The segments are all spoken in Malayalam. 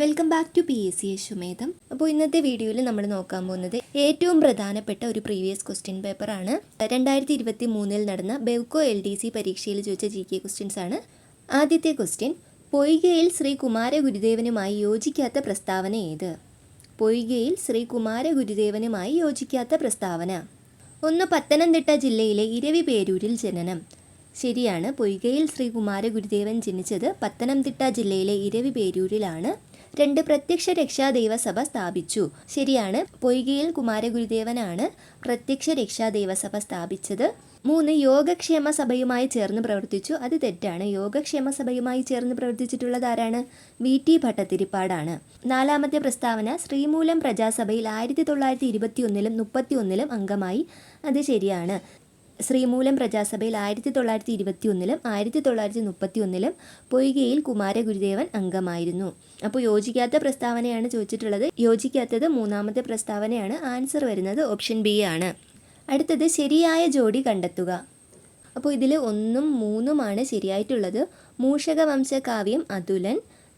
Welcome back to P S C യശുമേധം അപ്പോൾ ഇന്നത്തെ വീഡിയോയിൽ നമ്മൾ നോക്കാൻ പോകുന്നത് ഏറ്റവും പ്രധാനപ്പെട്ട ഒരു പ്രീവിയസ് ക്വസ്റ്റ്യൻ പേപ്പറാണ് രണ്ടായിരത്തി ഇരുപത്തി മൂന്നിൽ നടന്ന ബെവ്കോ എൽ ഡി സി പരീക്ഷയിൽ ചോദിച്ച ജി കെ ക്വസ്റ്റ്യൻസ് ആണ്. ആദ്യത്തെ ക്വസ്റ്റ്യൻ പൊയ്കയിൽ ശ്രീ കുമാര ഗുരുദേവനുമായി യോജിക്കാത്ത പ്രസ്താവന ഏത്? പൊയ്കയിൽ ശ്രീ കുമാര ഗുരുദേവനുമായി യോജിക്കാത്ത പ്രസ്താവന. ഒന്ന് പത്തനംതിട്ട ജില്ലയിലെ ഇരവി പേരൂരിൽ ജനനം. ശരിയാണ് പൊയ്കയിൽ ശ്രീ കുമാര ഗുരുദേവൻ ജനിച്ചത് പത്തനംതിട്ട ജില്ലയിലെ ഇരവി പേരൂരിലാണ്. രണ്ട് പ്രത്യക്ഷ രക്ഷാ ദേവസഭ സ്ഥാപിച്ചു. ശരിയാണ് പൊയ്കയിൽ കുമാരഗുരുദേവനാണ് പ്രത്യക്ഷ രക്ഷാ ദേവസഭ സ്ഥാപിച്ചത്. മൂന്ന് യോഗക്ഷേമ സഭയുമായി ചേർന്ന് പ്രവർത്തിച്ചു. അത് തെറ്റാണ്. യോഗക്ഷേമ സഭയുമായി ചേർന്ന് പ്രവർത്തിച്ചിട്ടുള്ളത് ആരാണ്? വി. ടി. ഭട്ടത്തിരിപ്പാടാണ് നാലാമത്തെ പ്രസ്താവന ശ്രീമൂലം പ്രജാസഭയിൽ ആയിരത്തി തൊള്ളായിരത്തി ഇരുപത്തി ഒന്നിലും മുപ്പത്തി ഒന്നിലും അംഗമായി. അത് ശരിയാണ്. ശ്രീമൂലം പ്രജാസഭയിൽ ആയിരത്തി തൊള്ളായിരത്തി ഇരുപത്തി ഒന്നിലും ആയിരത്തി തൊള്ളായിരത്തി മുപ്പത്തി ഒന്നിലും പൊയ്കയിൽ കുമാരഗുരുദേവൻ അംഗമായിരുന്നു. അപ്പോൾ യോജിക്കാത്ത പ്രസ്താവനയാണ് ചോദിച്ചിട്ടുള്ളത്. യോജിക്കാത്തത് മൂന്നാമത്തെ പ്രസ്താവനയാണ്. ആൻസർ വരുന്നത് ഓപ്ഷൻ ബി ആണ്. അടുത്തത് ശരിയായ ജോഡി കണ്ടെത്തുക. അപ്പോൾ ഇതിൽ ഒന്നും മൂന്നുമാണ് ശരിയായിട്ടുള്ളത്. മൂഷകവംശ കാവ്യം അതുലൻ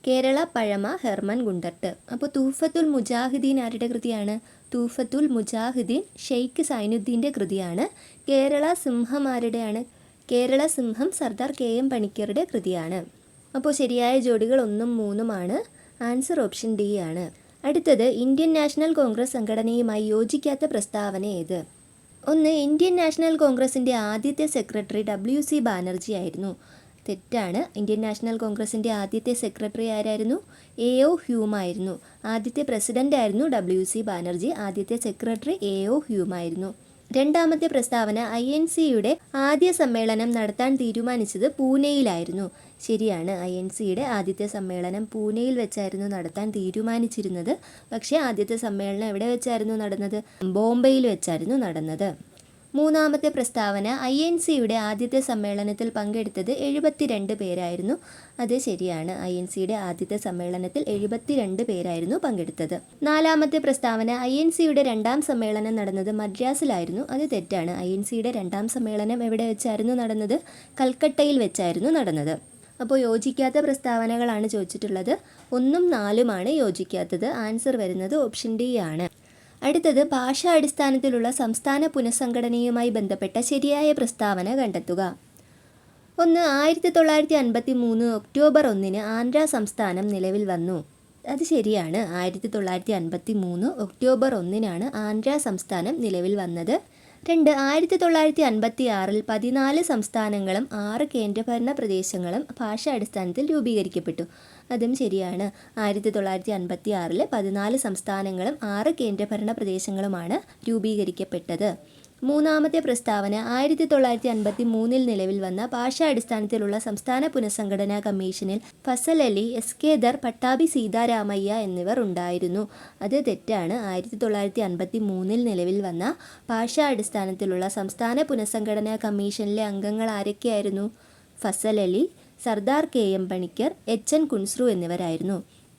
കേരള പഴമ ഹെർമൻ ഗുണ്ടർട്ട് അപ്പോൾ തൂഫത്തുൽ മുജാഹിദീൻ ആരുടെ കൃതിയാണ്? തൂഫത്തുൽ മുജാഹിദീൻ ഷെയ്ഖ് സൈനുദ്ദീന്റെ കൃതിയാണ്. കേരള സിംഹം ആരുടെയാണ്? കേരള സിംഹം സർദാർ കെ എം പണിക്കരുടെ കൃതിയാണ്. അപ്പോൾ ശരിയായ ജോഡികൾ ഒന്നും മൂന്നുമാണ്. ആൻസർ ഓപ്ഷൻ ഡി ആണ്. അടുത്തത് ഇന്ത്യൻ നാഷണൽ കോൺഗ്രസ് സംഘടനയുമായി യോജിക്കാത്ത പ്രസ്താവന ഏത്? ഒന്ന് ഇന്ത്യൻ നാഷണൽ കോൺഗ്രസിന്റെ ആദ്യത്തെ സെക്രട്ടറി ഡബ്ല്യു സി ബാനർജി ആയിരുന്നു. തെറ്റാണ്. ഇന്ത്യൻ നാഷണൽ കോൺഗ്രസിന്റെ ആദ്യത്തെ സെക്രട്ടറി ആരായിരുന്നു? എ ഒ ഹ്യൂം ആയിരുന്നു. ആദ്യത്തെ പ്രസിഡന്റ് ആയിരുന്നു ഡബ്ല്യു സി ബാനർജി. ആദ്യത്തെ സെക്രട്ടറി എ ഒ ഹ്യൂം ആയിരുന്നു. രണ്ടാമത്തെ പ്രസ്താവന ഐ എൻ സിയുടെ ആദ്യ സമ്മേളനം നടത്താൻ തീരുമാനിച്ചത് പൂനെയിലായിരുന്നു. ശരിയാണ് ഐ എൻ സിയുടെ ആദ്യത്തെ സമ്മേളനം പൂനെയിൽ വെച്ചായിരുന്നു നടത്താൻ തീരുമാനിച്ചിരുന്നത്. പക്ഷേ ആദ്യത്തെ സമ്മേളനം എവിടെ വെച്ചായിരുന്നു നടന്നത്? ബോംബെയിൽ വെച്ചായിരുന്നു നടന്നത്. മൂന്നാമത്തെ പ്രസ്താവന ഐ എൻ സിയുടെ ആദ്യത്തെ സമ്മേളനത്തിൽ പങ്കെടുത്തത് എഴുപത്തിരണ്ട് പേരായിരുന്നു. അത് ശരിയാണ്. ഐ എൻ സിയുടെ ആദ്യത്തെ സമ്മേളനത്തിൽ എഴുപത്തിരണ്ട് പേരായിരുന്നു പങ്കെടുത്തത്. നാലാമത്തെ പ്രസ്താവന ഐ എൻ സിയുടെ രണ്ടാം സമ്മേളനം നടന്നത് മദ്രാസിലായിരുന്നു. അത് തെറ്റാണ്. ഐ എൻ സിയുടെ രണ്ടാം സമ്മേളനം എവിടെ വെച്ചായിരുന്നു നടന്നത്? കൽക്കട്ടയിൽ വെച്ചായിരുന്നു നടന്നത്. അപ്പോൾ യോജിക്കാത്ത പ്രസ്താവനകളാണ് ചോദിച്ചിട്ടുള്ളത്. ഒന്നും നാലുമാണ് യോജിക്കാത്തത്. ആൻസർ വരുന്നത് ഓപ്ഷൻ ഡി ആണ്. അടുത്തത് ഭാഷാ അടിസ്ഥാനത്തിലുള്ള സംസ്ഥാന പുനഃസംഘടനയുമായി ബന്ധപ്പെട്ട ശരിയായ പ്രസ്താവന കണ്ടെത്തുക. ഒന്ന് ആയിരത്തി തൊള്ളായിരത്തി അൻപത്തി മൂന്ന് ഒക്ടോബർ ഒന്നിന് ആന്ധ്ര സംസ്ഥാനം നിലവിൽ വന്നു. അത് ശരിയാണ്. ആയിരത്തി തൊള്ളായിരത്തി അൻപത്തി മൂന്ന് ഒക്ടോബർ ഒന്നിനാണ് ആന്ധ്ര സംസ്ഥാനം നിലവിൽ വന്നത്. രണ്ട് ആയിരത്തി തൊള്ളായിരത്തി അൻപത്തി ആറിൽ പതിനാല് സംസ്ഥാനങ്ങളും ആറ് കേന്ദ്രഭരണ പ്രദേശങ്ങളും ഭാഷാടിസ്ഥാനത്തിൽ രൂപീകരിക്കപ്പെട്ടു. അതും ശരിയാണ്. ആയിരത്തി തൊള്ളായിരത്തി അൻപത്തി ആറിൽ പതിനാല് സംസ്ഥാനങ്ങളും ആറ് കേന്ദ്രഭരണ പ്രദേശങ്ങളുമാണ് രൂപീകരിക്കപ്പെട്ടത്. മൂന്നാമത്തെ പ്രസ്താവന ആയിരത്തി തൊള്ളായിരത്തി അൻപത്തി മൂന്നിൽ നിലവിൽ വന്ന ഭാഷാടിസ്ഥാനത്തിലുള്ള സംസ്ഥാന പുനഃസംഘടനാ കമ്മീഷനിൽ ഫസൽ അലി എസ് കെ ദർ പട്ടാഭി സീതാരാമയ്യ എന്നിവർ ഉണ്ടായിരുന്നു. അത് തെറ്റാണ്. ആയിരത്തി തൊള്ളായിരത്തി അൻപത്തി മൂന്നിൽ നിലവിൽ വന്ന ഭാഷാടിസ്ഥാനത്തിലുള്ള സംസ്ഥാന പുനഃസംഘടനാ കമ്മീഷനിലെ അംഗങ്ങൾ ആരൊക്കെയായിരുന്നു? Fazal Ali Sardar K M Panikkar H N Kunzru എന്നിവരായിരുന്നു.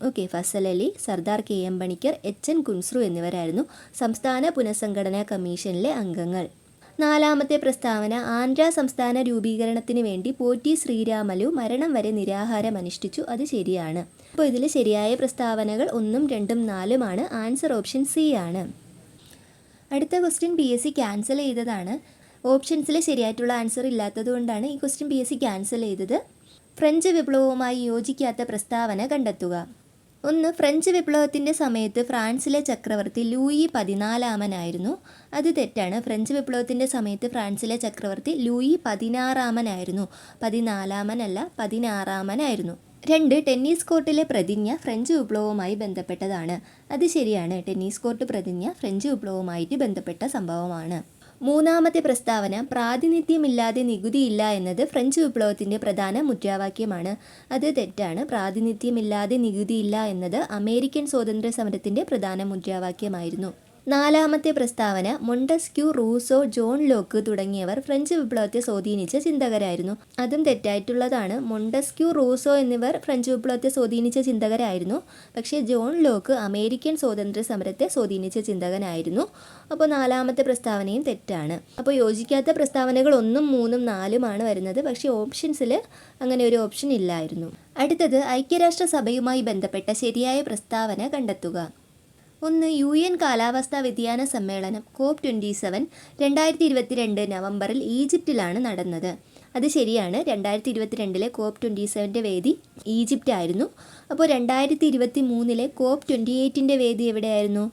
Okay Fazal Ali Sardar K M Panikkar H N Kunzru എന്നിവരായിരുന്നു സംസ്ഥാന പുനഃസംഘടനാ കമ്മീഷനിലെ അംഗങ്ങൾ. നാലാമത്തെ പ്രസ്താവന ആന്ധ്ര സംസ്ഥാന രൂപീകരണത്തിന് വേണ്ടി പോറ്റി ശ്രീരാമലു മരണം വരെ നിരാഹാരം അനുഷ്ഠിച്ചു. അത് ശരിയാണ്. അപ്പോൾ ഇതിൽ ശരിയായ പ്രസ്താവനകൾ ഒന്നും രണ്ടും നാലുമാണ് ആൻസർ ഓപ്ഷൻ സി ആണ്. അടുത്ത question P S C cancel ചെയ്തതാണ്. ഓപ്ഷൻസിൽ ശരിയായിട്ടുള്ള ആൻസർ ഇല്ലാത്തത് കൊണ്ടാണ് ഈ question P S C cancel ചെയ്തത്. ഫ്രഞ്ച് വിപ്ലവവുമായി യോജിക്കാത്ത പ്രസ്താവന കണ്ടെത്തുക. ഒന്ന് ഫ്രഞ്ച് വിപ്ലവത്തിന്റെ സമയത്ത് ഫ്രാൻസിലെ ചക്രവർത്തി ലൂയി പതിനാലാമനായിരുന്നു. അത് തെറ്റാണ്. ഫ്രഞ്ച് വിപ്ലവത്തിന്റെ സമയത്ത് ഫ്രാൻസിലെ ചക്രവർത്തി ലൂയി പതിനാറാമനായിരുന്നു. പതിനാലാമനല്ല പതിനാറാമനായിരുന്നു. രണ്ട് ടെന്നീസ് കോർട്ടിലെ പ്രതിജ്ഞ ഫ്രഞ്ച് വിപ്ലവവുമായി ബന്ധപ്പെട്ടതാണ്. അത് ശരിയാണ്. ടെന്നീസ് കോർട്ട് പ്രതിജ്ഞ ഫ്രഞ്ച് വിപ്ലവവുമായിട്ട് ബന്ധപ്പെട്ട സംഭവമാണ്. മൂന്നാമത്തെ പ്രസ്താവന പ്രാതിനിധ്യമില്ലാതെ നികുതിയില്ല എന്നത് ഫ്രഞ്ച് വിപ്ലവത്തിന്റെ പ്രധാന മുദ്രാവാക്യമാണ്. അത് തെറ്റാണ്. പ്രാതിനിധ്യമില്ലാതെ നികുതിയില്ല എന്നത് അമേരിക്കൻ സ്വാതന്ത്ര്യ സമരത്തിന്റെ പ്രധാന മുദ്രാവാക്യമായിരുന്നു. നാലാമത്തെ പ്രസ്താവന മൊണ്ടസ്ക്യൂ റൂസോ ജോൺ ലോക്ക് തുടങ്ങിയവർ ഫ്രഞ്ച് വിപ്ലവത്തെ സ്വാധീനിച്ച ചിന്തകരായിരുന്നു. അതും തെറ്റായിട്ടുള്ളതാണ്. മൊണ്ടസ്ക്യൂ റൂസോ എന്നിവർ ഫ്രഞ്ച് വിപ്ലവത്തെ സ്വാധീനിച്ച ചിന്തകരായിരുന്നു. പക്ഷേ ജോൺ ലോക്ക് അമേരിക്കൻ സ്വാതന്ത്ര്യ സമരത്തെ സ്വാധീനിച്ച ചിന്തകനായിരുന്നു. അപ്പോൾ നാലാമത്തെ പ്രസ്താവനയും തെറ്റാണ്. അപ്പോൾ യോജിക്കാത്ത പ്രസ്താവനകൾ ഒന്നും മൂന്നും നാലുമാണ് വരുന്നത്. പക്ഷേ ഓപ്ഷൻസിൽ അങ്ങനെ ഒരു ഓപ്ഷൻ ഇല്ലായിരുന്നു. അടുത്തത് ഐക്യരാഷ്ട്ര സഭയുമായി ബന്ധപ്പെട്ട ശരിയായ പ്രസ്താവന കണ്ടെത്തുക. ഒന്ന് യു എൻ കാലാവസ്ഥാ വ്യതിയാന സമ്മേളനം കോപ്പ് ട്വന്റി സെവൻ രണ്ടായിരത്തി ഇരുപത്തിരണ്ട് നവംബറിൽ ഈജിപ്തിലാണ് നടന്നത്. അത് ശരിയാണ്. രണ്ടായിരത്തി ഇരുപത്തിരണ്ടിലെ കോപ്പ് ട്വന്റി സെവന്റെ വേദി ഈജിപ്റ്റ് ആയിരുന്നു അപ്പോൾ രണ്ടായിരത്തി ഇരുപത്തി മൂന്നിലെ കോപ്പ് ട്വന്റി എയ്റ്റിന്റെ വേദി എവിടെയായിരുന്നു?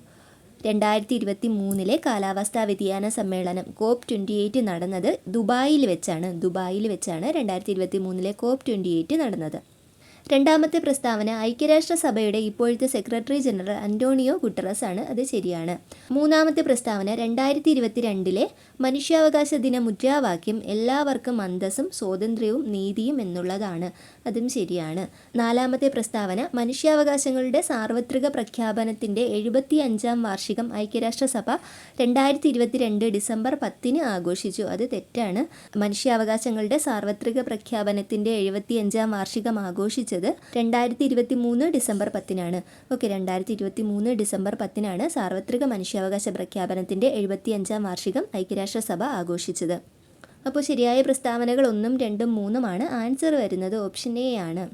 രണ്ടായിരത്തി ഇരുപത്തി മൂന്നിലെ കാലാവസ്ഥാ വ്യതിയാന സമ്മേളനം കോപ്പ് ട്വന്റി എയ്റ്റ് നടന്നത് ദുബായിൽ വെച്ചാണ്. ദുബായിൽ വെച്ചാണ് രണ്ടായിരത്തി ഇരുപത്തി മൂന്നിലെ കോപ്പ് ട്വന്റി എയ്റ്റ് നടന്നത്. രണ്ടാമത്തെ പ്രസ്താവന ഐക്യരാഷ്ട്രസഭയുടെ ഇപ്പോഴത്തെ സെക്രട്ടറി ജനറൽ അന്റോണിയോ ഗുട്ടറസ് ആണ് അത് ശരിയാണ്. മൂന്നാമത്തെ പ്രസ്താവന രണ്ടായിരത്തി ഇരുപത്തിരണ്ടിലെ മനുഷ്യാവകാശ ദിന മുദ്രാവാക്യം എല്ലാവർക്കും അന്തസ്സും സ്വാതന്ത്ര്യവും നീതിയും എന്നുള്ളതാണ്. അതും ശരിയാണ്. നാലാമത്തെ പ്രസ്താവന മനുഷ്യാവകാശങ്ങളുടെ സാർവത്രിക പ്രഖ്യാപനത്തിന്റെ എഴുപത്തി അഞ്ചാം വാർഷികം ഐക്യരാഷ്ട്രസഭ രണ്ടായിരത്തി ഇരുപത്തിരണ്ട് ഡിസംബർ പത്തിന് ആഘോഷിച്ചു. അത് തെറ്റാണ്. മനുഷ്യാവകാശങ്ങളുടെ സാർവത്രിക പ്രഖ്യാപനത്തിന്റെ എഴുപത്തി അഞ്ചാം വാർഷികം ആഘോഷിച്ചത് രണ്ടായിരത്തി ഇരുപത്തി മൂന്ന് ഡിസംബർ പത്തിനാണ്. ഓക്കെ രണ്ടായിരത്തി ഇരുപത്തി മൂന്ന് ഡിസംബർ പത്തിനാണ് സാർവത്രിക മനുഷ്യാവകാശ പ്രഖ്യാപനത്തിന്റെ എഴുപത്തി അഞ്ചാം വാർഷികം ഐക്യരാഷ്ട്രസഭ ആഘോഷിച്ചത്. അപ്പോൾ ശരിയായ പ്രസ്താവനകൾ ഒന്നും രണ്ടും മൂന്നുമാണ് ആൻസർ വരുന്നത് ഓപ്ഷൻ എ ആണ്.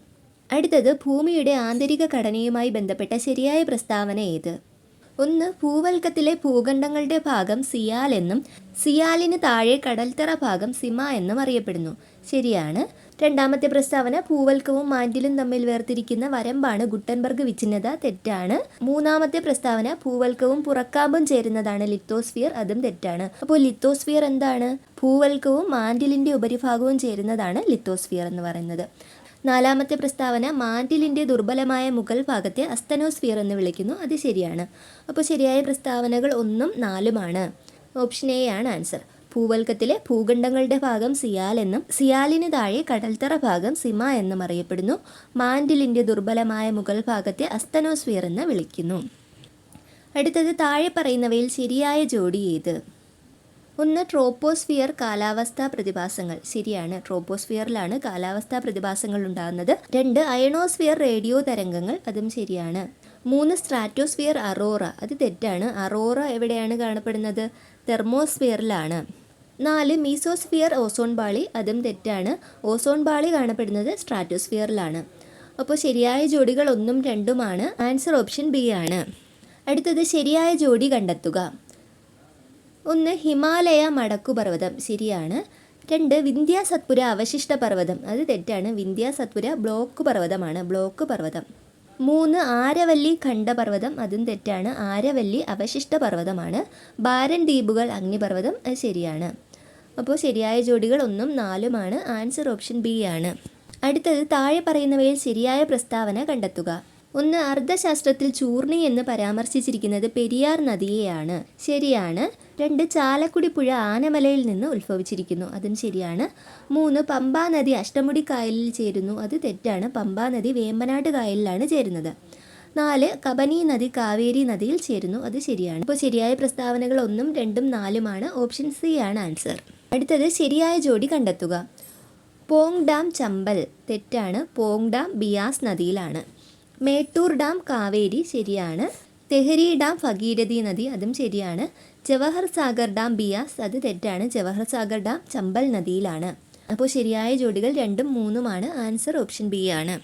അടുത്തത് ഭൂമിയുടെ ആന്തരിക ഘടനയുമായി ബന്ധപ്പെട്ട ശരിയായ പ്രസ്താവന ഏത്? ഒന്ന് ഭൂവൽക്കത്തിലെ ഭൂഖണ്ഡങ്ങളുടെ ഭാഗം സിയാൽ എന്നും സിയാലിന് താഴെ കടൽത്തറ ഭാഗം സിമ എന്നും അറിയപ്പെടുന്നു. ശരിയാണ്. രണ്ടാമത്തെ പ്രസ്താവന ഭൂവൽക്കവും മാൻഡിലും തമ്മിൽ വേർതിരിക്കുന്ന വരമ്പാണ് ഗുട്ടൻബർഗ് വിച്ഛിന്നത തെറ്റാണ്. മൂന്നാമത്തെ പ്രസ്താവന ഭൂവൽക്കവും പുറക്കാമ്പും ചേരുന്നതാണ് ലിത്തോസ്ഫിയർ. അതും തെറ്റാണ്. അപ്പോൾ ലിത്തോസ്ഫിയർ എന്താണ്? ഭൂവൽക്കവും മാൻഡിലിന്റെ ഉപരിഭാഗവും ചേരുന്നതാണ് ലിത്തോസ്ഫിയർ എന്ന് പറയുന്നത്. നാലാമത്തെ പ്രസ്താവന മാൻഡിലിന്റെ ദുർബലമായ മുകൾ ഭാഗത്തെ അസ്തനോസ്ഫിയർ എന്ന് വിളിക്കുന്നു. അത് ശരിയാണ്. അപ്പോൾ ശരിയായ പ്രസ്താവനകൾ ഒന്നും നാലുമാണ്. ഓപ്ഷൻ എ ആണ് ആൻസർ. ഭൂവൽക്കത്തിലെ ഭൂഖണ്ഡങ്ങളുടെ ഭാഗം സിയാൽ എന്നും സിയാലിന് താഴെ കടൽത്തറ ഭാഗം സിമ എന്നും അറിയപ്പെടുന്നു. മാൻഡിലിന്റെ ദുർബലമായ മുകൾ ഭാഗത്തെ അസ്തനോസ്ഫിയർ എന്ന് വിളിക്കുന്നു. അടുത്തത് താഴെ പറയുന്നവയിൽ ശരിയായ ജോഡി ഏത്? ഒന്ന് ട്രോപ്പോസ്ഫിയർ കാലാവസ്ഥാ പ്രതിഭാസങ്ങൾ. ശരിയാണ് ട്രോപ്പോസ്ഫിയറിലാണ് കാലാവസ്ഥാ പ്രതിഭാസങ്ങൾ ഉണ്ടാകുന്നത്. രണ്ട് അയണോസ്ഫിയർ റേഡിയോ തരംഗങ്ങൾ അതും ശരിയാണ്. മൂന്ന് സ്ട്രാറ്റോസ്ഫിയർ അറോറ. അത് തെറ്റാണ്. അറോറ എവിടെയാണ് കാണപ്പെടുന്നത്? തെർമോസ്ഫിയറിലാണ്. നാല് മീസോസ്ഫിയർ ഓസോൺ പാളി അതും തെറ്റാണ്. ഓസോൺ പാളി കാണപ്പെടുന്നത് സ്ട്രാറ്റോസ്ഫിയറിലാണ്. അപ്പോൾ ശരിയായ ജോഡികൾ ഒന്നും രണ്ടുമാണ്. ആൻസർ ഓപ്ഷൻ ബി ആണ്. അടുത്തത് ശരിയായ ജോഡി കണ്ടെത്തുക. ഒന്ന് ഹിമാലയ മടക്കുപർവതം. ശരിയാണ്. രണ്ട് വിന്ധ്യ സത്പുര അവശിഷ്ട പർവതം. അത് തെറ്റാണ്. വിന്ധ്യ സത്പുര ബ്ലോക്ക് പർവതമാണ്. ബ്ലോക്ക് പർവതം. മൂന്ന് ആരവല്ലി ഖണ്ഡപർവതം. അതും തെറ്റാണ്. ആരവല്ലി അവശിഷ്ട പർവതമാണ്. ബാരൻ ദ്വീപുകൾ അഗ്നിപർവതം. അത് ശരിയാണ്. അപ്പോൾ ശരിയായ ജോഡികൾ ഒന്നും നാലുമാണ്. ആൻസർ ഓപ്ഷൻ ബി ആണ്. അടുത്തത് താഴെ പറയുന്നവയിൽ ശരിയായ പ്രസ്താവന കണ്ടെത്തുക. ഒന്ന് അർദ്ധശാസ്ത്രത്തിൽ ചൂർണി എന്ന് പരാമർശിച്ചിരിക്കുന്നത് പെരിയാർ നദിയെയാണ്. ശരിയാണ്. രണ്ട് ചാലക്കുടി പുഴ ആനമലയിൽ നിന്ന് ഉത്ഭവിച്ചിരിക്കുന്നു. അതും ശരിയാണ്. മൂന്ന് പമ്പാ നദി അഷ്ടമുടി കായലിൽ ചേരുന്നു. അത് തെറ്റാണ്. പമ്പാ നദി വേമ്പനാട് കായലിലാണ് ചേരുന്നത്. നാല് കബനി നദി കാവേരി നദിയിൽ ചേരുന്നു. അത് ശരിയാണ്. ഇപ്പോൾ ശരിയായ പ്രസ്താവനകൾ ഒന്നും രണ്ടും നാലുമാണ്. ഓപ്ഷൻ സി ആണ് ആൻസർ അടുത്തത് ശരിയായ ജോഡി കണ്ടെത്തുക. പോങ് ഡാം ചമ്പൽ തെറ്റാണ്. പോങ് ഡാം ബിയാസ് നദിയിലാണ്. മേട്ടൂർ ഡാം കാവേരി ശരിയാണ്. തെഹരി ഡാം ഭഗീരഥി നദി അതും ശരിയാണ്. ജവഹർ സാഗർ ഡാം ബിയാസ് അത് തെറ്റാണ്. ജവഹർ സാഗർ ഡാം ചമ്പൽ നദിയിലാണ്. അപ്പോൾ ശരിയായ ജോഡികൾ രണ്ടും മൂന്നുമാണ്. ആൻസർ ഓപ്ഷൻ ബി ആണ്.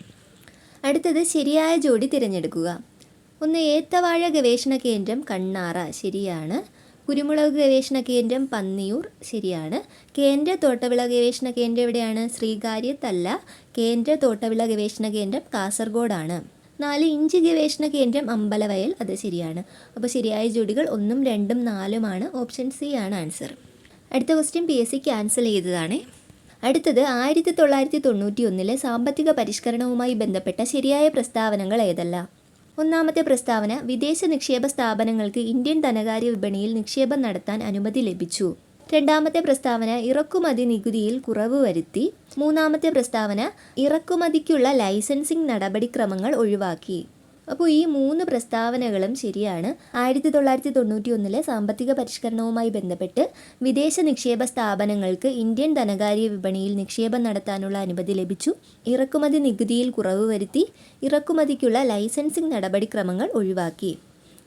അടുത്തത് ശരിയായ ജോഡി തിരഞ്ഞെടുക്കുക. ഒന്ന് ഏത്തവാഴ ഗവേഷണ കേന്ദ്രം കണ്ണാറ ശരിയാണ്. കുരുമുളക് ഗവേഷണ കേന്ദ്രം പന്നിയൂർ. ശരിയാണ്. കേന്ദ്ര തോട്ടവിള ഗവേഷണ കേന്ദ്രം എവിടെയാണ്? ശ്രീകാര്യത്തല്ല. കേന്ദ്ര തോട്ടവിള ഗവേഷണ കേന്ദ്രം കാസർഗോഡാണ്. നാല് ഇഞ്ച് ഗവേഷണ കേന്ദ്രം അമ്പലവയൽ. അത് ശരിയാണ്. അപ്പോൾ ശരിയായ ജോഡികൾ ഒന്നും രണ്ടും നാലുമാണ്. ഓപ്ഷൻ സി ആണ് ആൻസർ. അടുത്ത question P S C cancel ചെയ്തതാണ്. അടുത്തത് ആയിരത്തി തൊള്ളായിരത്തി തൊണ്ണൂറ്റി ഒന്നിലെ സാമ്പത്തിക പരിഷ്കരണവുമായി ബന്ധപ്പെട്ട ശരിയായ പ്രസ്താവനകൾ ഏതല്ല? ഒന്നാമത്തെ പ്രസ്താവന വിദേശ നിക്ഷേപ സ്ഥാപനങ്ങൾക്ക് ഇന്ത്യൻ ധനകാര്യ വിപണിയിൽ നിക്ഷേപം നടത്താൻ അനുമതി ലഭിച്ചു. രണ്ടാമത്തെ പ്രസ്താവന ഇറക്കുമതി നികുതിയിൽ കുറവ് വരുത്തി. മൂന്നാമത്തെ പ്രസ്താവന ഇറക്കുമതിക്കുള്ള ലൈസൻസിംഗ് നടപടിക്രമങ്ങൾ ഒഴിവാക്കി. അപ്പോൾ ഈ മൂന്ന് പ്രസ്താവനകളും ശരിയാണ്. ആയിരത്തി തൊള്ളായിരത്തി തൊണ്ണൂറ്റി ഒന്നിലെ സാമ്പത്തിക പരിഷ്കരണവുമായി ബന്ധപ്പെട്ട് വിദേശ നിക്ഷേപ സ്ഥാപനങ്ങൾക്ക് ഇന്ത്യൻ ധനകാര്യ വിപണിയിൽ നിക്ഷേപം നടത്താനുള്ള അനുമതി ലഭിച്ചു. ഇറക്കുമതി നികുതിയിൽ കുറവ് വരുത്തി ഇറക്കുമതിക്കുള്ള ലൈസൻസിംഗ് നടപടിക്രമങ്ങൾ ഒഴിവാക്കി.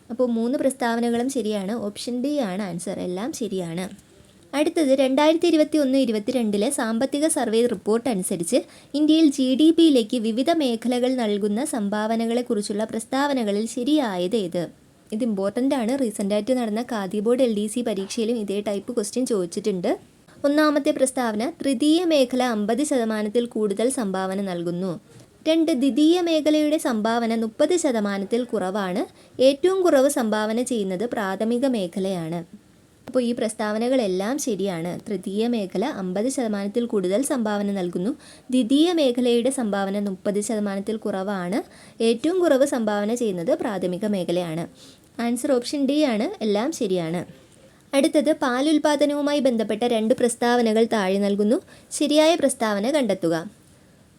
അപ്പോൾ മൂന്ന് പ്രസ്താവനകളും ശരിയാണ്. ഓപ്ഷൻ ഡി ആണ്. ആൻസർ എല്ലാം ശരിയാണ്. അടുത്തത് രണ്ടായിരത്തി ഇരുപത്തി ഒന്ന് ഇരുപത്തിരണ്ടിലെ സാമ്പത്തിക സർവേ റിപ്പോർട്ട് അനുസരിച്ച് ഇന്ത്യയിൽ ജി ഡി പിയിലേക്ക് വിവിധ മേഖലകൾ നൽകുന്ന സംഭാവനകളെക്കുറിച്ചുള്ള പ്രസ്താവനകളിൽ ശരിയായത് ഏത്? ഇത് ഇമ്പോർട്ടന്റ് ആണ്. റീസെന്റായിട്ട് നടന്ന Khadi board L D C പരീക്ഷയിലും ഇതേ ടൈപ്പ് ക്വസ്റ്റ്യൻ ചോദിച്ചിട്ടുണ്ട്. ഒന്നാമത്തെ പ്രസ്താവന തൃതീയ മേഖല അമ്പത് ശതമാനത്തിൽ കൂടുതൽ സംഭാവന നൽകുന്നു. രണ്ട് ദ്വിതീയ മേഖലയുടെ സംഭാവന മുപ്പത് ശതമാനത്തിൽ കുറവാണ്. ഏറ്റവും കുറവ് സംഭാവന ചെയ്യുന്നത് പ്രാഥമിക മേഖലയാണ്. അപ്പോൾ ഈ പ്രസ്താവനകളെല്ലാം ശരിയാണ്. തൃതീയ മേഖല അമ്പത് ശതമാനത്തിൽ കൂടുതൽ സംഭാവന നൽകുന്നു. ദ്വിതീയ മേഖലയുടെ സംഭാവന മുപ്പത് ശതമാനത്തിൽ കുറവാണ്. ഏറ്റവും കുറവ് സംഭാവന ചെയ്യുന്നത് പ്രാഥമിക മേഖലയാണ്. ആൻസർ ഓപ്ഷൻ ഡി ആണ്. എല്ലാം ശരിയാണ്. അടുത്തത് പാലുൽപാദനവുമായി ബന്ധപ്പെട്ട രണ്ട് പ്രസ്താവനകൾ താഴെ നൽകുന്നു. ശരിയായ പ്രസ്താവന കണ്ടെത്തുക.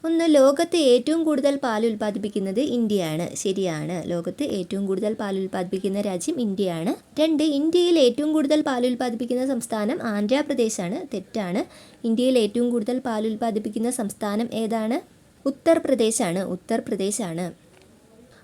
ഒന്ന് ലോകത്ത് ഏറ്റവും കൂടുതൽ പാൽ ഉൽപ്പാദിപ്പിക്കുന്നത് ഇന്ത്യയാണ്. ശരിയാണ്. ലോകത്ത് ഏറ്റവും കൂടുതൽ പാൽ ഉൽപ്പാദിപ്പിക്കുന്ന രാജ്യം ഇന്ത്യയാണ്. രണ്ട് ഇന്ത്യയിൽ ഏറ്റവും കൂടുതൽ പാൽ ഉൽപ്പാദിപ്പിക്കുന്ന സംസ്ഥാനം ആന്ധ്രാപ്രദേശാണ്. തെറ്റാണ്. ഇന്ത്യയിൽ ഏറ്റവും കൂടുതൽ പാൽ ഉൽപ്പാദിപ്പിക്കുന്ന സംസ്ഥാനം ഏതാണ്? ഉത്തർപ്രദേശാണ്. ഉത്തർപ്രദേശാണ്.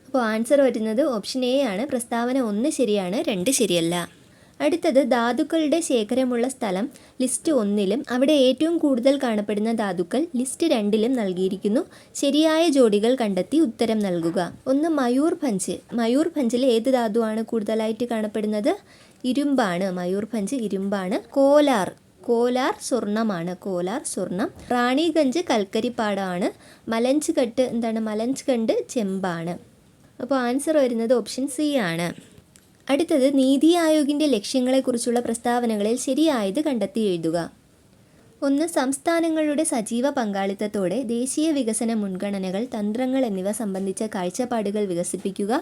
അപ്പോൾ ആൻസർ വരുന്നത് ഓപ്ഷൻ എ ആണ്. പ്രസ്താവന ഒന്ന് ശരിയാണ് രണ്ട് ശരിയല്ല. അടുത്തത് ധാതുക്കളുടെ ശേഖരമുള്ള സ്ഥലം ലിസ്റ്റ് ഒന്നിലും. അവിടെ ഏറ്റവും കൂടുതൽ കാണപ്പെടുന്ന ധാതുക്കൾ ലിസ്റ്റ് രണ്ടിലും നൽകിയിരിക്കുന്നു. ശരിയായ ജോഡികൾ കണ്ടെത്തി ഉത്തരം നൽകുക. ഒന്ന് മയൂർ ഭഞ്ച്. മയൂർ ഭഞ്ചിൽ ഏത് ധാതുവാണ് കൂടുതലായിട്ട് കാണപ്പെടുന്നത്? ഇരുമ്പാണ്. മയൂർ ഭഞ്ച് ഇരുമ്പാണ്. കോലാർ. കോലാർ സ്വർണമാണ് കോലാർ സ്വർണം. റാണിഗഞ്ച് കൽക്കരിപ്പാടാണ്. മലഞ്ച് കട്ട് എന്താണ്? മലഞ്ച് കണ്ട് ചെമ്പാണ്. അപ്പോൾ ആൻസർ വരുന്നത് ഓപ്ഷൻ സി ആണ്. അടുത്തത് നീതി ആയോഗിന്റെ ലക്ഷ്യങ്ങളെക്കുറിച്ചുള്ള പ്രസ്താവനകളിൽ ശരിയായത് കണ്ടെത്തി എഴുതുക. ഒന്ന് സംസ്ഥാനങ്ങളുടെ സജീവ പങ്കാളിത്തത്തോടെ ദേശീയ വികസന മുൻഗണനകൾ തന്ത്രങ്ങൾ എന്നിവ സംബന്ധിച്ച കാഴ്ചപ്പാടുകൾ വികസിപ്പിക്കുക.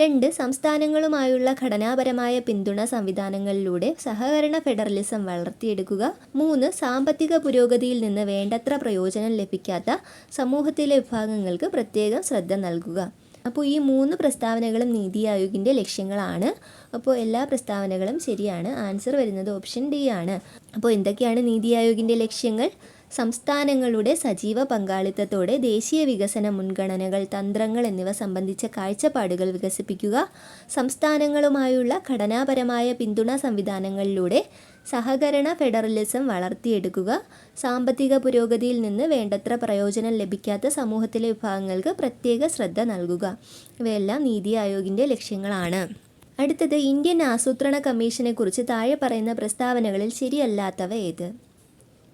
രണ്ട് സംസ്ഥാനങ്ങളുമായുള്ള ഘടനാപരമായ പിന്തുണ സംവിധാനങ്ങളിലൂടെ സഹകരണ ഫെഡറലിസം വളർത്തിയെടുക്കുക. മൂന്ന് സാമ്പത്തിക പുരോഗതിയിൽ നിന്ന് വേണ്ടത്ര പ്രയോജനം ലഭിക്കാത്ത സമൂഹത്തിലെ വിഭാഗങ്ങൾക്ക് പ്രത്യേകം ശ്രദ്ധ നൽകുക. അപ്പോൾ ഈ മൂന്ന് പ്രസ്താവനകളും നീതി ആയോഗിന്റെ ലക്ഷ്യങ്ങളാണ്. അപ്പോൾ എല്ലാ പ്രസ്താവനകളും ശരിയാണ്. ആൻസർ വരുന്നത് ഓപ്ഷൻ ഡി ആണ്. അപ്പോൾ എന്തൊക്കെയാണ് നീതി ആയോഗിന്റെ ലക്ഷ്യങ്ങൾ? സംസ്ഥാനങ്ങളുടെ സജീവ പങ്കാളിത്തത്തോടെ ദേശീയ വികസന മുൻഗണനകൾ തന്ത്രങ്ങൾ എന്നിവ സംബന്ധിച്ച കാഴ്ചപ്പാടുകൾ വികസിപ്പിക്കുക സംസ്ഥാനങ്ങളുമായുള്ള ഘടനാപരമായ പിന്തുണ സംവിധാനങ്ങളിലൂടെ സഹകരണ ഫെഡറലിസം വളർത്തിയെടുക്കുക സാമ്പത്തിക പുരോഗതിയിൽ നിന്ന് വേണ്ടത്ര പ്രയോജനം ലഭിക്കാത്ത സമൂഹത്തിലെ വിഭാഗങ്ങൾക്ക് പ്രത്യേക ശ്രദ്ധ നൽകുക. ഇവയെല്ലാം നീതി ആയോഗിന്റെ ലക്ഷ്യങ്ങളാണ്. അടുത്തത് ഇന്ത്യൻ ആസൂത്രണ കമ്മീഷനെക്കുറിച്ച് താഴെ പറയുന്ന പ്രസ്താവനകളിൽ ശരിയല്ലാത്തവ ഏത്?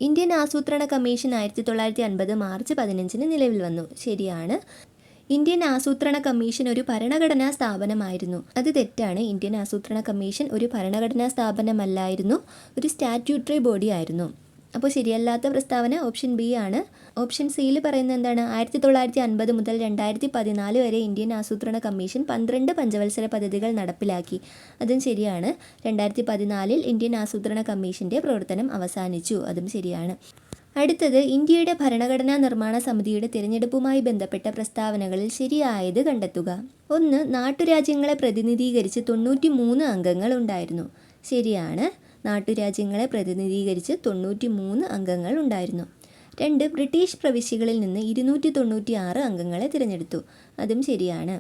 ഇന്ത്യൻ ആസൂത്രണ കമ്മീഷൻ ആയിരത്തി തൊള്ളായിരത്തി അൻപത് മാർച്ച് പതിനഞ്ചിന് നിലവിൽ വന്നു. ശരിയാണ്. ഇന്ത്യൻ ആസൂത്രണ കമ്മീഷൻ ഒരു ഭരണഘടനാ സ്ഥാപനമായിരുന്നു. അത് തെറ്റാണ്. ഇന്ത്യൻ ആസൂത്രണ കമ്മീഷൻ ഒരു ഭരണഘടനാ സ്ഥാപനമല്ലായിരുന്നു. ഒരു സ്റ്റാറ്റ്യൂട്ടറി ബോഡി ആയിരുന്നു. അപ്പോൾ ശരിയല്ലാത്ത പ്രസ്താവന ഓപ്ഷൻ ബി ആണ്. ഓപ്ഷൻ സിയിൽ പറയുന്നത് എന്താണ്? ആയിരത്തി തൊള്ളായിരത്തി അൻപത് മുതൽ രണ്ടായിരത്തി പതിനാല് വരെ ഇന്ത്യൻ ആസൂത്രണ കമ്മീഷൻ പന്ത്രണ്ട് പഞ്ചവത്സര പദ്ധതികൾ നടപ്പിലാക്കി. അതും ശരിയാണ്. രണ്ടായിരത്തി പതിനാലിൽ ഇന്ത്യൻ ആസൂത്രണ കമ്മീഷന്റെ പ്രവർത്തനം അവസാനിച്ചു. അതും ശരിയാണ്. അടുത്തത് ഇന്ത്യയുടെ ഭരണഘടനാ നിർമ്മാണ സമിതിയുടെ തിരഞ്ഞെടുപ്പുമായി ബന്ധപ്പെട്ട പ്രസ്താവനകളിൽ ശരിയായത് കണ്ടെത്തുക. ഒന്ന് നാട്ടുരാജ്യങ്ങളെ പ്രതിനിധീകരിച്ച് തൊണ്ണൂറ്റി മൂന്ന് അംഗങ്ങൾ ഉണ്ടായിരുന്നു. ശരിയാണ് നാട്ടുരാജ്യങ്ങളെ പ്രതിനിധീകരിച്ച് തൊണ്ണൂറ്റി മൂന്ന് അംഗങ്ങൾ ഉണ്ടായിരുന്നു. രണ്ട് ബ്രിട്ടീഷ് പ്രവിശ്യകളിൽ നിന്ന് ഇരുന്നൂറ്റി തൊണ്ണൂറ്റി ആറ് അംഗങ്ങളെ തിരഞ്ഞെടുത്തു. അതും ശരിയാണ്.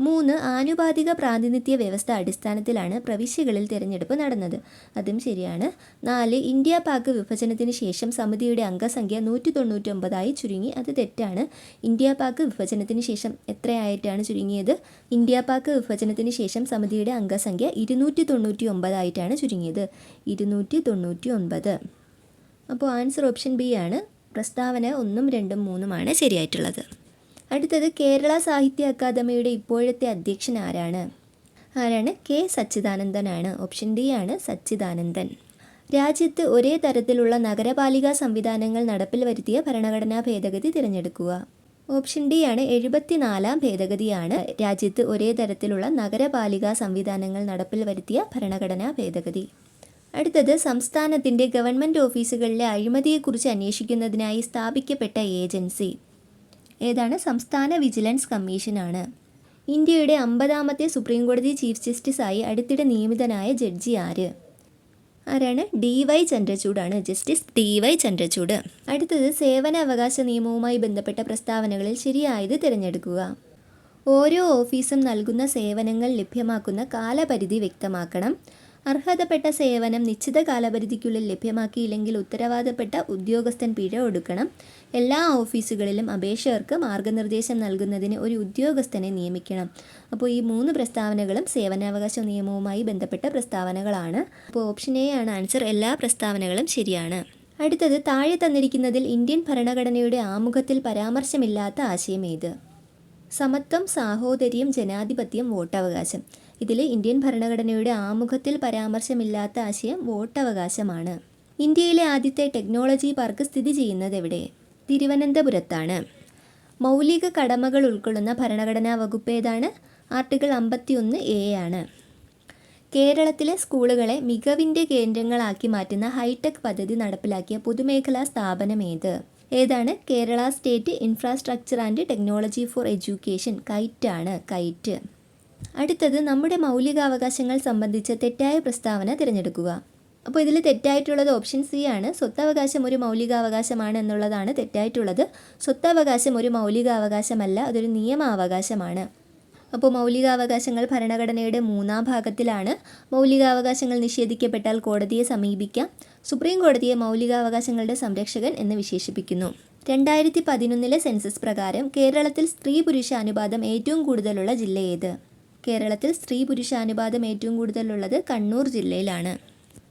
മൂന്ന് ആനുപാതിക പ്രാതിനിധ്യ വ്യവസ്ഥ അടിസ്ഥാനത്തിലാണ് പ്രവിശ്യകളിൽ തിരഞ്ഞെടുപ്പ് നടന്നത്. അതും ശരിയാണ്. നാല് ഇന്ത്യ പാക് വിഭജനത്തിന് ശേഷം സമിതിയുടെ അംഗസംഖ്യ നൂറ്റി തൊണ്ണൂറ്റൊമ്പതായി ചുരുങ്ങി. അത് തെറ്റാണ്. ഇന്ത്യ പാക് വിഭജനത്തിന് ശേഷം എത്രയായിട്ടാണ് ചുരുങ്ങിയത്? ഇന്ത്യ പാക് വിഭജനത്തിന് ശേഷം സമിതിയുടെ അംഗസംഖ്യ ഇരുന്നൂറ്റി തൊണ്ണൂറ്റി ഒമ്പതായിട്ടാണ് ചുരുങ്ങിയത്. ഇരുന്നൂറ്റി തൊണ്ണൂറ്റി ഒൻപത് അപ്പോൾ ആൻസർ ഓപ്ഷൻ ബി ആണ്. പ്രസ്താവന ഒന്നും രണ്ടും മൂന്നുമാണ് ശരിയായിട്ടുള്ളത്. അടുത്തത് കേരള സാഹിത്യ അക്കാദമിയുടെ ഇപ്പോഴത്തെ അധ്യക്ഷൻ ആരാണ്? ആരാണ്? കെ സച്ചിദാനന്ദനാണ്. ഓപ്ഷൻ ഡി ആണ് സച്ചിദാനന്ദൻ. രാജ്യത്ത് ഒരേ തരത്തിലുള്ള നഗരപാലിക സംവിധാനങ്ങൾ നടപ്പിൽ വരുത്തിയ ഭരണഘടനാ ഭേദഗതി തിരഞ്ഞെടുക്കുക. ഓപ്ഷൻ ഡി ആണ് എഴുപത്തിനാലാം ഭേദഗതിയാണ്. രാജ്യത്ത് ഒരേ തരത്തിലുള്ള നഗരപാലിക സംവിധാനങ്ങൾ നടപ്പിൽ വരുത്തിയ ഭരണഘടനാ ഭേദഗതി. അടുത്തത് സംസ്ഥാനത്തിന്റെ ഗവൺമെന്റ് ഓഫീസുകളിലെ അഴിമതിയെക്കുറിച്ച് അന്വേഷിക്കുന്നതിനായി സ്ഥാപിക്കപ്പെട്ട ഏജൻസി. ഏതാണ് സംസ്ഥാന വിജിലൻസ് കമ്മീഷനാണ്. ഇന്ത്യയുടെ അമ്പതാമത്തെ സുപ്രീം കോടതി ചീഫ് ജസ്റ്റിസായി അടുത്തിടെ നിയമിതനായ ജഡ്ജി ആര്? ആരാണ്? D Y ചന്ദ്രചൂഡാണ്. Justice D Y Chandrachud. അടുത്തത് സേവന അവകാശ നിയമവുമായി ബന്ധപ്പെട്ട പ്രസ്താവനകളിൽ ശരിയായത് തിരഞ്ഞെടുക്കുക. ഓരോ ഓഫീസും നൽകുന്ന സേവനങ്ങൾ ലഭ്യമാക്കുന്ന കാലപരിധി വ്യക്തമാക്കണം. അർഹതപ്പെട്ട സേവനം നിശ്ചിത കാലപരിധിക്കുള്ളിൽ ലഭ്യമാക്കിയില്ലെങ്കിൽ ഉത്തരവാദപ്പെട്ട ഉദ്യോഗസ്ഥൻ പിഴ ഒടുക്കണം. എല്ലാ ഓഫീസുകളിലും അപേക്ഷകർക്ക് മാർഗനിർദ്ദേശം നൽകുന്നതിന് ഒരു ഉദ്യോഗസ്ഥനെ നിയമിക്കണം. അപ്പോൾ ഈ മൂന്ന് പ്രസ്താവനകളും സേവനാവകാശ നിയമവുമായി ബന്ധപ്പെട്ട പ്രസ്താവനകളാണ്. അപ്പോൾ ഓപ്ഷൻ എ ആണ് ആൻസർ. എല്ലാ പ്രസ്താവനകളും ശരിയാണ്. അടുത്തത് താഴെ തന്നിരിക്കുന്നതിൽ ഇന്ത്യൻ ഭരണഘടനയുടെ ആമുഖത്തിൽ പരാമർശമില്ലാത്ത ആശയം ഏത്? സമത്വം സാഹോദര്യം ജനാധിപത്യം വോട്ടവകാശം. ഇതിൽ ഇന്ത്യൻ ഭരണഘടനയുടെ ആമുഖത്തിൽ പരാമർശമില്ലാത്ത ആശയം വോട്ടവകാശമാണ്. ഇന്ത്യയിലെ ആദ്യത്തെ ടെക്നോളജി പാർക്ക് സ്ഥിതി ചെയ്യുന്നത് എവിടെ? തിരുവനന്തപുരത്താണ്. മൗലിക കടമകൾ ഉൾക്കൊള്ളുന്ന ഭരണഘടനാ വകുപ്പ് ഏതാണ്? ആർട്ടിക്കിൾ അമ്പത്തിയൊന്ന് എ ആണ്. കേരളത്തിലെ സ്കൂളുകളെ മികവിന്റെ കേന്ദ്രങ്ങളാക്കി മാറ്റുന്ന ഹൈടെക് പദ്ധതി നടപ്പിലാക്കിയ പൊതുമേഖലാ സ്ഥാപനം ഏത്? ഏതാണ്? Kerala state infrastructure and technology for education KITE ആണ്. കൈറ്റ്. അടുത്തത് നമ്മുടെ മൗലികാവകാശങ്ങൾ സംബന്ധിച്ച തെറ്റായ പ്രസ്താവന തിരഞ്ഞെടുക്കുക. അപ്പോൾ ഇതിൽ തെറ്റായിട്ടുള്ളത് ഓപ്ഷൻ സി ആണ്. സ്വത്തവകാശം ഒരു മൗലികാവകാശമാണ് എന്നുള്ളതാണ് തെറ്റായിട്ടുള്ളത്. സ്വത്തവകാശം ഒരു മൗലികാവകാശമല്ല അതൊരു നിയമാവകാശമാണ്. അപ്പോൾ മൗലികാവകാശങ്ങൾ ഭരണഘടനയുടെ മൂന്നാം ഭാഗത്തിലാണ്. മൗലികാവകാശങ്ങൾ നിഷേധിക്കപ്പെട്ടാൽ കോടതിയെ സമീപിക്കാം. സുപ്രീം കോടതിയെ മൗലികാവകാശങ്ങളുടെ സംരക്ഷകൻ എന്ന് വിശേഷിപ്പിക്കുന്നു. രണ്ടായിരത്തി പതിനൊന്നിലെ സെൻസസ് പ്രകാരം കേരളത്തിൽ സ്ത്രീ പുരുഷ അനുപാതം ഏറ്റവും കൂടുതലുള്ള ജില്ല ഏത്? കേരളത്തിൽ സ്ത്രീ പുരുഷ അനുപാതം ഏറ്റവും കൂടുതലുള്ളത് കണ്ണൂർ ജില്ലയിലാണ്.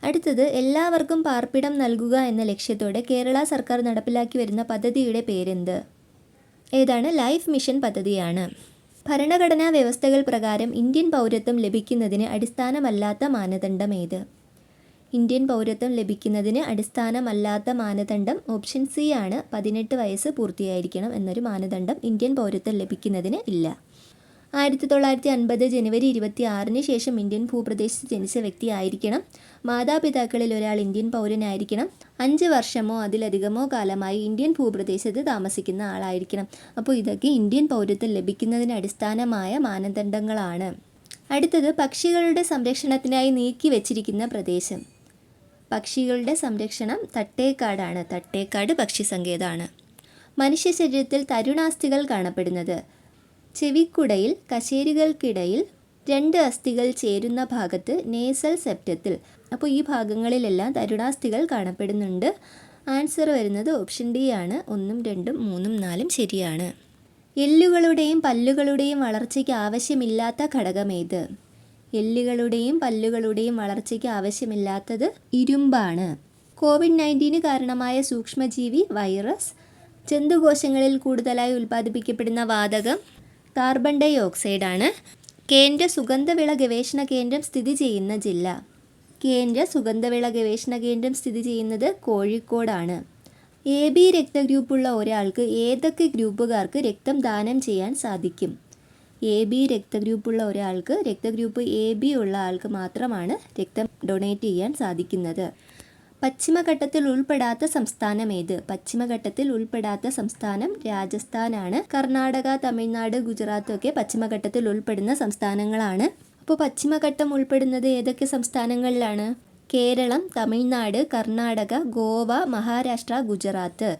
അടുത്തത് എല്ലാവർക്കും പാർപ്പിടം നൽകുക എന്ന ലക്ഷ്യത്തോടെ കേരള സർക്കാർ നടപ്പിലാക്കി വരുന്ന പദ്ധതിയുടെ പേരെന്ത്? ഏതാണ്? ലൈഫ് മിഷൻ പദ്ധതിയാണ്. ഭരണഘടനാ വ്യവസ്ഥകൾ പ്രകാരം ഇന്ത്യൻ പൗരത്വം ലഭിക്കുന്നതിന് അടിസ്ഥാനമല്ലാത്ത മാനദണ്ഡം ഏത്? ഇന്ത്യൻ പൗരത്വം ലഭിക്കുന്നതിന് അടിസ്ഥാനമല്ലാത്ത മാനദണ്ഡം ഓപ്ഷൻ സി ആണ്. പതിനെട്ട് വയസ്സ് പൂർത്തിയായിരിക്കണം എന്നൊരു മാനദണ്ഡം ഇന്ത്യൻ പൗരത്വം ലഭിക്കുന്നതിന് ഇല്ല. ആയിരത്തി തൊള്ളായിരത്തി അൻപത് ജനുവരി ഇരുപത്തി ആറിന് ശേഷം ഇന്ത്യൻ ഭൂപ്രദേശത്ത് ജനിച്ച വ്യക്തി ആയിരിക്കണം മാതാപിതാക്കളിൽ ഒരാൾ ഇന്ത്യൻ പൗരനായിരിക്കണം. അഞ്ച് വർഷമോ അതിലധികമോ കാലമായി ഇന്ത്യൻ ഭൂപ്രദേശത്ത് താമസിക്കുന്ന ആളായിരിക്കണം. അപ്പോൾ ഇതൊക്കെ ഇന്ത്യൻ പൗരത്വം ലഭിക്കുന്നതിന് അടിസ്ഥാനമായ മാനദണ്ഡങ്ങളാണ്. അടുത്തത് പക്ഷികളുടെ സംരക്ഷണത്തിനായി നീക്കി വച്ചിരിക്കുന്ന പ്രദേശം. പക്ഷികളുടെ സംരക്ഷണം തട്ടേക്കാടാണ്. തട്ടേക്കാട് പക്ഷി സങ്കേതമാണ് മനുഷ്യ ശരീരത്തിൽ തരുണാസ്ഥികൾ കാണപ്പെടുന്നത്. ചെവിക്കുടയിൽ കശേരുകൾക്കിടയിൽ രണ്ട് അസ്ഥികൾ ചേരുന്ന ഭാഗത്ത് നേസൽ സെപ്റ്റത്തിൽ. അപ്പോൾ ഈ ഭാഗങ്ങളിലെല്ലാം തരുണാസ്ഥികൾ കാണപ്പെടുന്നുണ്ട്. ആൻസർ വരുന്നത് ഓപ്ഷൻ ഡി ആണ്. ഒന്നും രണ്ടും മൂന്നും നാലും ശരിയാണ്. എല്ലുകളുടെയും പല്ലുകളുടെയും വളർച്ചയ്ക്ക് ആവശ്യമില്ലാത്ത ഘടകം ഘടകമേത്? എല്ലുകളുടെയും പല്ലുകളുടെയും വളർച്ചയ്ക്ക് ആവശ്യമില്ലാത്തത് ഇരുമ്പാണ്. കോവിഡ് നയന്റീന് കാരണമായ സൂക്ഷ്മജീവി വൈറസ് ജന്തുകോശങ്ങളിൽ കൂടുതലായി ഉൽപ്പാദിപ്പിക്കപ്പെടുന്ന വാതകം കാർബൺ ഡൈ ഓക്സൈഡാണ് കേന്ദ്ര സുഗന്ധവിള ഗവേഷണ കേന്ദ്രം സ്ഥിതി ചെയ്യുന്ന ജില്ല. കേന്ദ്ര സുഗന്ധവിള ഗവേഷണ കേന്ദ്രം സ്ഥിതി ചെയ്യുന്നത് കോഴിക്കോടാണ്. എ ബി രക്തഗ്രൂപ്പുള്ള ഒരാൾക്ക് ഏതൊക്കെ ഗ്രൂപ്പുകാർക്ക് രക്തം ദാനം ചെയ്യാൻ സാധിക്കും? എ ബി രക്തഗ്രൂപ്പുള്ള ഒരാൾക്ക് രക്തഗ്രൂപ്പ് എ ബി ഉള്ള ആൾക്ക് മാത്രമാണ് രക്തം ഡൊണേറ്റ് ചെയ്യാൻ സാധിക്കുന്നത്. പശ്ചിമഘട്ടത്തിൽ ഉൾപ്പെടാത്ത സംസ്ഥാനം ഏത്? പശ്ചിമഘട്ടത്തിൽ ഉൾപ്പെടാത്ത സംസ്ഥാനം രാജസ്ഥാനാണ്. കർണാടക തമിഴ്നാട് ഗുജറാത്ത് ഒക്കെ പശ്ചിമഘട്ടത്തിൽ ഉൾപ്പെടുന്ന സംസ്ഥാനങ്ങളാണ്. അപ്പോൾ പശ്ചിമഘട്ടം ഉൾപ്പെടുന്നത് ഏതൊക്കെ സംസ്ഥാനങ്ങളിലാണ്? കേരളം തമിഴ്നാട് കർണാടക ഗോവ മഹാരാഷ്ട്ര ഗുജറാത്ത്.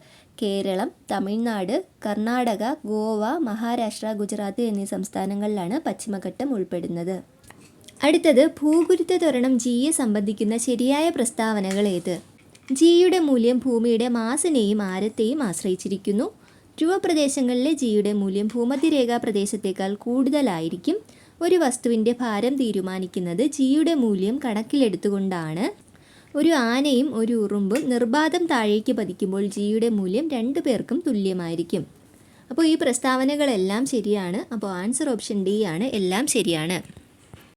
കേരളം തമിഴ്നാട് കർണാടക ഗോവ മഹാരാഷ്ട്ര ഗുജറാത്ത് എന്നീ സംസ്ഥാനങ്ങളിലാണ് പശ്ചിമഘട്ടം ഉൾപ്പെടുന്നത്. അടുത്തത് ഭൂഗുരുത്വ ത്വരണം ജിയെ സംബന്ധിക്കുന്ന ശരിയായ പ്രസ്താവനകൾ ഏത്? ജിയുടെ മൂല്യം ഭൂമിയുടെ മാസിനെയും ആരത്തെയും ആശ്രയിച്ചിരിക്കുന്നു. ധ്രുവപ്രദേശങ്ങളിലെ ജിയുടെ മൂല്യം ഭൂമധ്യരേഖാ പ്രദേശത്തേക്കാൾ കൂടുതലായിരിക്കും. ഒരു വസ്തുവിന്റെ ഭാരം തീരുമാനിക്കുന്നത് ജിയുടെ മൂല്യം കണക്കിലെടുത്തുകൊണ്ടാണ്. ഒരു ആനയും ഒരു ഉറുമ്പും നിർബാധം താഴേക്ക് പതിക്കുമ്പോൾ ജിയുടെ മൂല്യം രണ്ടു പേർക്കും തുല്യമായിരിക്കും. അപ്പോൾ ഈ പ്രസ്താവനകളെല്ലാം ശരിയാണ്. അപ്പോൾ ആൻസർ ഓപ്ഷൻ ഡി ആണ്. എല്ലാം ശരിയാണ്.